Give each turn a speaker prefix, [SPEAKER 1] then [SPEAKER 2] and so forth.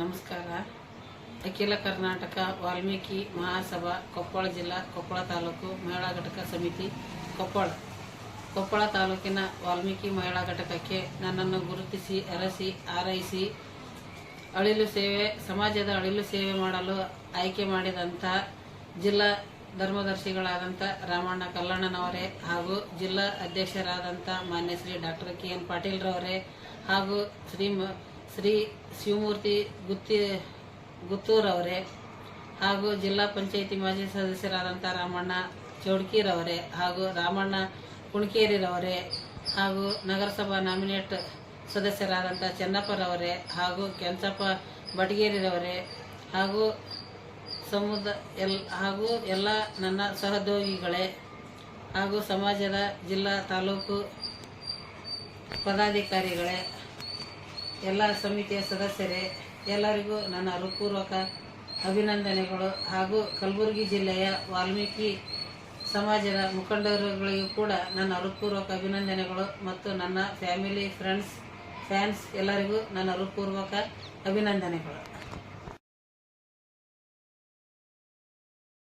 [SPEAKER 1] ನಮಸ್ಕಾರ. ಅಖಿಲ ಕರ್ನಾಟಕ ವಾಲ್ಮೀಕಿ ಮಹಾಸಭಾ, ಕೊಪ್ಪಳ ಜಿಲ್ಲಾ, ಕೊಪ್ಪಳ ತಾಲೂಕು ಮಹಿಳಾ ಘಟಕ ಸಮಿತಿ, ಕೊಪ್ಪಳ. ಕೊಪ್ಪಳ ತಾಲೂಕಿನ ವಾಲ್ಮೀಕಿ ಮಹಿಳಾ ಘಟಕಕ್ಕೆ ನನ್ನನ್ನು ಗುರುತಿಸಿ, ಅರಸಿ, ಆರೈಸಿ, ಅಳಿಲು ಸೇವೆ, ಸಮಾಜದ ಅಳಿಲು ಸೇವೆ ಮಾಡಲು ಆಯ್ಕೆ ಮಾಡಿದಂಥ ಜಿಲ್ಲಾ ಧರ್ಮದರ್ಶಿಗಳಾದಂಥ ರಾಮಣ್ಣ ಕಲ್ಲಣ್ಣನವರೇ ಹಾಗೂ ಜಿಲ್ಲಾ ಅಧ್ಯಕ್ಷರಾದಂಥ ಮಾನ್ಯ ಶ್ರೀ ಡಾಕ್ಟರ್ ಕೆ ಎನ್ ಪಾಟೀಲ್ರವರೇ ಹಾಗೂ ಶ್ರೀ ಶ್ರೀ ಶಿವಮೂರ್ತಿ ಗುತ್ತಿ, ಗುತ್ತೂರವರೇ ಹಾಗೂ ಜಿಲ್ಲಾ ಪಂಚಾಯಿತಿ ಮಾಜಿ ಸದಸ್ಯರಾದಂಥ ರಾಮಣ್ಣ ಚೌಡ್ಕಿರವರೇ ಹಾಗೂ ರಾಮಣ್ಣ ಕುಣಕೇರಿರವರೇ ಹಾಗೂ ನಗರಸಭಾ ನಾಮಿನೇಟ್ ಸದಸ್ಯರಾದಂಥ ಚೆನ್ನಪ್ಪರವರೇ ಹಾಗೂ ಕೆಂಚಪ್ಪ ಬಟಗೇರಿರವರೇ ಹಾಗೂ ಸಮುದ ಎಲ್, ಹಾಗೂ ಎಲ್ಲ ನನ್ನ ಸಹೋದ್ಯೋಗಿಗಳೇ ಹಾಗೂ ಸಮಾಜದ ಜಿಲ್ಲಾ ತಾಲೂಕು ಪದಾಧಿಕಾರಿಗಳೇ ಎಲ್ಲ ಸಮಿತಿಯ ಸದಸ್ಯರೇ, ಎಲ್ಲರಿಗೂ ನನ್ನ ಹೃತ್ಪೂರ್ವಕ ಅಭಿನಂದನೆಗಳು. ಹಾಗೂ ಕಲಬುರಗಿ ಜಿಲ್ಲೆಯ ವಾಲ್ಮೀಕಿ ಸಮಾಜದ ಮುಖಂಡರುಗಳಿಗೂ ಕೂಡ ನನ್ನ ಹೃತ್ಪೂರ್ವಕ ಅಭಿನಂದನೆಗಳು ಮತ್ತು ನನ್ನ ಫ್ಯಾಮಿಲಿ, ಫ್ರೆಂಡ್ಸ್, ಫ್ಯಾನ್ಸ್ ಎಲ್ಲರಿಗೂ ನನ್ನ ಹೃತ್ಪೂರ್ವಕ ಅಭಿನಂದನೆಗಳು.